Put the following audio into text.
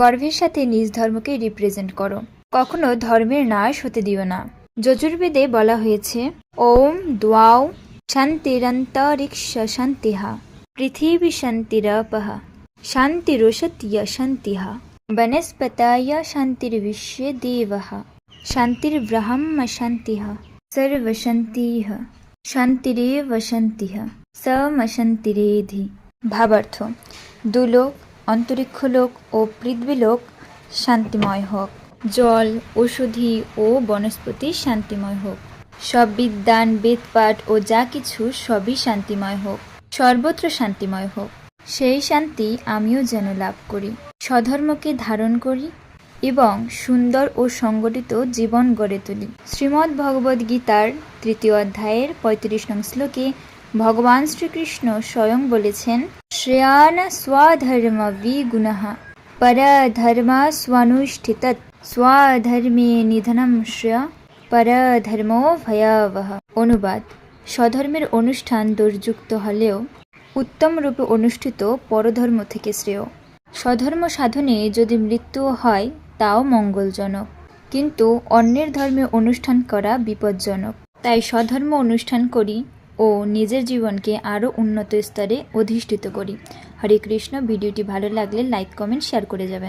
গর্ভের সাথে নিজ ধর্মকে রিপ্রেজেন্ট করো। কখনো ধর্মের নাশ হতে দিও না। যজুর্বেদে বলা হয়েছে, ওম দ্বাও শান্তিরন্তরিক্ষ শান্তিহা, পৃথিবী শান্তিরপহ শান্তিরোষত্য শান্তিহা, বনস্পতায় শান্তির্বিশ্বে দেবः শান্তির্ব্রহ্ম শান্তিः সর্বশান্তিः শান্তিরেব শান্তিः সমশান্তিরেধি ভাবার্থ, দুলোক অন্তরিক্ষলোক ও পৃথ্বীলোক শান্তিময় হোক। জল, ঔষধি ও বনস্পতি শান্তিময় হোক। সব বিদ্যান, বেদপাঠ ও যা কিছু সবই শান্তিময় হোক। সর্বত্র শান্তিময় হোক। সেই শান্তি আমিও যেন লাভ করি। স্বধর্মকে ধারণ করি এবং সুন্দর ও সংগঠিত জীবন গড়ে তুলি। শ্রীমদ্ ভগবদ্ গীতার তৃতীয় অধ্যায়ের পঁয়ত্রিশ নং শ্লোকে ভগবান শ্রীকৃষ্ণ স্বয়ং বলেছেন বিগুণঃ পরধর্মা স্বনুষ্ঠিত স্বধর্মে নিধনম শ্রেয় পরধর্মো ভয়াবহ অনুবাদ। স্বধর্মের অনুষ্ঠান দোষযুক্ত হলেও উত্তম রূপে অনুষ্ঠিত পরধর্ম থেকে শ্রেয়। স্বধর্ম সাধনে যদি মৃত্যুও হয়, তাও মঙ্গলজনক। কিন্তু অন্যের ধর্মে অনুষ্ঠান করা বিপজ্জনক। তাই স্বধর্ম অনুষ্ঠান করি ও নিজের জীবনকে আরও উন্নত স্তরে অধিষ্ঠিত করি। হরে কৃষ্ণ, ভিডিওটি ভালো লাগলে লাইক, কমেন্ট, শেয়ার করে যাবেন।